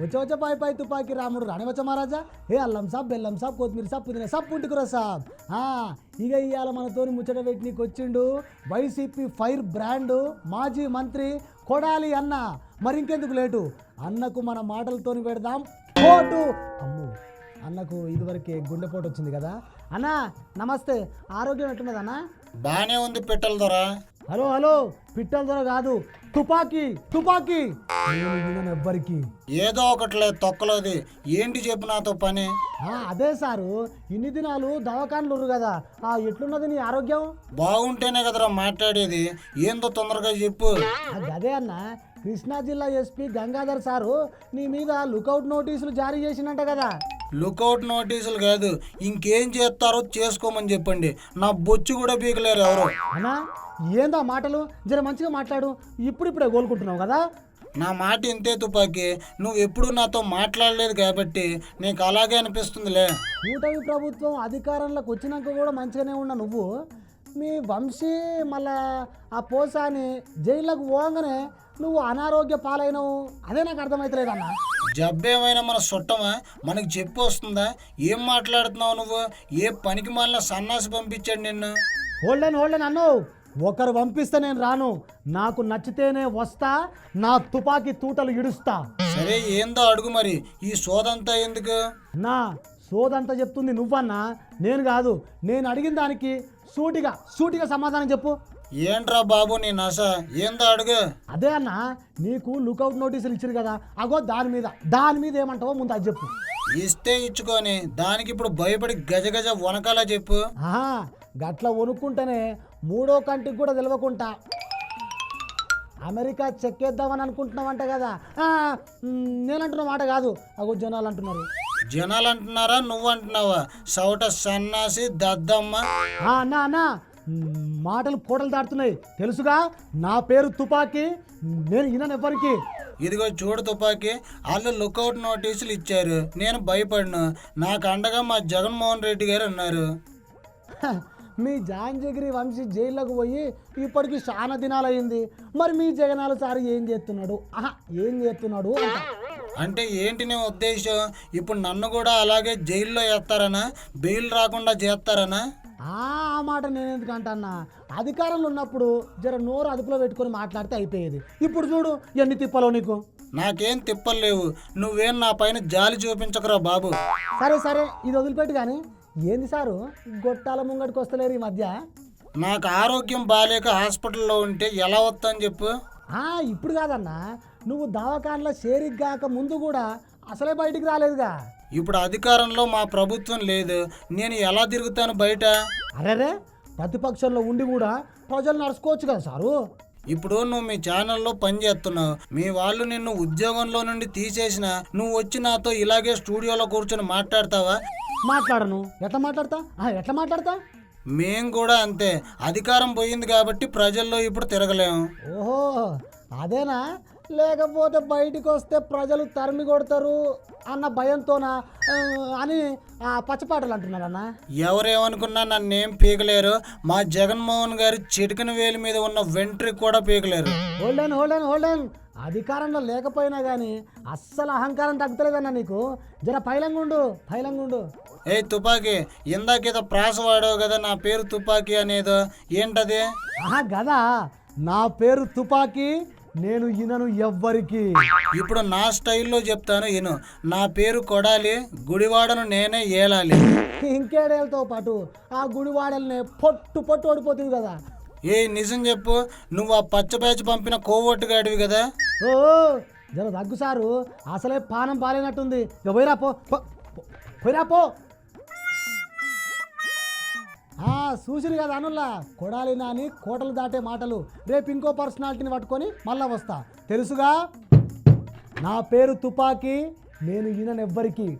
వచ్చే వచ్చే పాయ్ పాయ్ తుపాకి రాముడు రానివచ్చ మహారాజా. ఏ అల్లం సాబ్ బెల్లం సాబ్ కొత్తిమీర సాబ్ పుదీనా సాబ్ పుంటికూర సాబ్. ఇక ఇవాళ మనతోని ముచ్చట పెట్టినీకి వచ్చిండు వైసీపీ ఫైర్ బ్రాండ్ మాజీ మంత్రి కొడాలి అన్న. మరి ఇంకెందుకు లేటు? అన్నకు మన మాటలతోని పెడదాం. పోటు! అమ్ము! అన్నకు ఇదివరకే గుండెపోటు వచ్చింది కదా. అన్న నమస్తే. ఆరోగ్యం ఎట్టున్నది బాగానే ఉంది పెట్టలు దొరా. హలో హలో పిట్టల దొర కాదు తుపాకీ తుపాకీ. ఎవ్వరికి. ఏదో ఒకట్లే తొక్కలోది. ఏంటి చెప్పు నాతో పని? ఆ, అదే సారు ఇన్ని దినాలు దవాఖానలు కదా. ఆ ఎట్లున్నది నీ ఆరోగ్యం? బాగుంటేనే కదరా మాట్లాడేది. ఏందో తొందరగా చెప్పు. అదే అన్న కృష్ణా జిల్లా ఎస్పీ గంగాధర్ సారు నీ మీద లుకౌట్ నోటీసులు జారీ చేసినట్ట కదా. లుకౌట్ నోటీసులు కాదు ఇంకేం చేస్తారో చేసుకోమని చెప్పండి. నా బొచ్చు కూడా పీకలేరు ఎవరు. అన్నా ఏందా మాటలు? జర మంచిగా మాట్లాడు. ఇప్పుడిప్పుడే కోలుకుంటున్నావు కదా. నా మాట ఇంతే తుపాకి. నువ్వు ఎప్పుడు నాతో మాట్లాడలేదు కాబట్టి నీకు అలాగే అనిపిస్తుందిలే. కూటమి ప్రభుత్వం అధికారంలోకి వచ్చినాక కూడా మంచిగానే ఉన్న నువ్వు. మీ వంశీ మళ్ళా ఆ పోసాని జైల్లోకి పోగానే నువ్వు అనారోగ్య పాలైనవు. అదే నాకు అర్థమవుతలేదు అన్న జబ్బేమైనా మన సుట్టమా? మనకి చెప్పు వస్తుందా? ఏం మాట్లాడుతున్నావు నువ్వు? ఏ పనికి మాలిన సన్నాసి పంపించాడు నిన్ను? హోల్డెన్ హోల్డెన్ అన్ను. ఒకరు పంపిస్తే నేను రాను. నాకు నచ్చితేనే వస్తా నా తుపాకీ తూటలు ఇడుస్తా. సరే ఏందో అడుగు మరి. ఈ సోదంతా ఎందుకు? నా సోదంతా చెప్తుంది నువ్వన్నా. నేను కాదు. నేను అడిగిన దానికి సూటిగా సూటిగా సమాధానం చెప్పు. ఏంట్రా బాబు నీ నస? ఏందో అడుగు. అదే అన్న నీకు లుకౌట్ నోటీసులు ఇచ్చారు కదా అగో దాని మీద. దాని మీద ఏమంటావో ముందు అది చెప్పు. ఇస్తే ఇచ్చుకొని దానికి ఇప్పుడు భయపడి గజ గజ వనకాల చెప్పు. ఆహా గట్ల వణుక్కుంటేనే మూడో కంటికి కూడా తెలియకుండా అమెరికా చెక్కేద్దామని అనుకుంటున్నావంట కదా. ఆ, మ్, నేనంటున్న మాట కాదు. అగో జనాలు అంటున్నారు. జనాలు అంటున్నారా? నువ్వు అంటున్నావా? సౌట సన్నాసి దద్దమ్మ. ఆ, అన్నా అన్నా మ్, మాటలు కోటలు దాటుతున్నాయి. తెలుసుగా? నా పేరు తుపాకీ. నేను వినను ఎవ్వరికి ఇదిగో చూడు తుపాకి వాళ్ళు లుకౌట్ నోటీసులు ఇచ్చారు. నేను భయపడను. నాకు అండగా మా జగన్మోహన్ రెడ్డి గారు ఉన్నారు. హ, మీ జాంజగిరి వంశీ జైల్లోకి పోయి ఇప్పటికి చాలా దినాలయ్యింది. మరి మీ జగనాలు సార్ ఏం చేస్తున్నాడు? ఆహా ఏం చేస్తున్నాడు అంట. అంటే ఏంటి నీ ఉద్దేశం? ఇప్పుడు నన్ను కూడా అలాగే జైల్లో వేస్తారనా? బెయిల్ రాకుండా చేస్తారనా? ఆ ఆ మాట నేను ఎందుకు అంటన్నా? అధికారంలో ఉన్నప్పుడు జర నోరు అదుపులో పెట్టుకొని మాట్లాడితే అయిపోయేది. ఇప్పుడు చూడు ఎన్ని తిప్పలో నీకు? నాకేం తిప్పలేవు నువ్వేం నా పైన జాలి చూపించకురా బాబు. సరే సరే ఇది వదిలిపెట్టు కానీ ఏంది సారు? గొట్టాల ముంగడికి వస్తలేరు ఈ మధ్య? నాకు ఆరోగ్యం బాగాలేక హాస్పిటల్లో ఉంటే ఎలా వస్తాను చెప్పు. ఆ ఇప్పుడు కాదన్నా. నువ్వు దవాఖానలో కాక ముందు కూడా అసలే బయటికి రాలేదుగా. ఇప్పుడు అధికారంలో మా ప్రభుత్వం లేదు. నేను ఎలా తిరుగుతాను బయట? అరేరే ప్రతిపక్షంలో ఉండి కూడా ప్రజలు నడుచుకోవచ్చు కదా సారు. ఇప్పుడు నువ్వు మీ ఛానల్లో పని చేస్తున్నావు. మీ వాళ్ళు నిన్ను ఉద్యోగంలో నుండి తీసేసిన నువ్వు వచ్చి నాతో ఇలాగే స్టూడియోలో కూర్చొని మాట్లాడతావా? మాట్లాడను. ఎట్లా మాట్లాడతా? ఆ, ఎట్లా మాట్లాడతా? మేం కూడా అంతే. అధికారం పోయింది కాబట్టి ప్రజల్లో ఇప్పుడు తిరగలేము ఓహో అదేనా? లేకపోతే బయటికి వస్తే ప్రజలు తరిమి కొడతారు అన్న భయంతోనా? అని ఆ పచ్చపాటలు అంటున్నారన్న ఎవరేమనుకున్నా నన్నేం పీకలేరు. మా జగన్మోహన్ గారి చిటికన వేలి మీద ఉన్న వెంట్రీ కూడా పీకలేరు. హోల్డెన్ హోల్డెన్ హోల్డెన్ అధికారంలో లేకపోయినా కానీ అస్సలు అహంకారం తగ్గుతలేదన్న నీకు? జర పైలంగుండు పైలంగుండు. ఏ తుపాకీ ఇందాకేదో ప్రాస వాడావు కదా నా పేరు తుపాకీ అనేదో ఏంటది? ఆహా గదా. నా పేరు తుపాకీ నేను ఇనను ఎవ్వరికి. ఇప్పుడు నా స్టైల్లో చెప్తాను ఇను. నా పేరు కొడాలి గుడివాడను నేనే ఏలాలి. ఇంకేడేళ్ళతో పాటు ఆ గుడివాడల్ని పొట్టు పొట్టు ఓడిపోతుంది కదా. ఏ నిజం చెప్పు. నువ్వు ఆ పచ్చ బ్యాచ్ పంపిన కోవట్టుగాడివి కదా. ఓ జర దగ్గు సారు. అసలే పానం బాలేనట్టుంది పోయిరా పో పోయిరా పో. చూసిరు కదా అనుల్లా? కొడాలి నాని కోటలు దాటే మాటలు. రేపు ఇంకో పర్సనాలిటీని పట్టుకొని మళ్ళా వస్తా. తెలుసుగా? నా పేరు తుపాకీ నేను ఈయనెవ్వరికి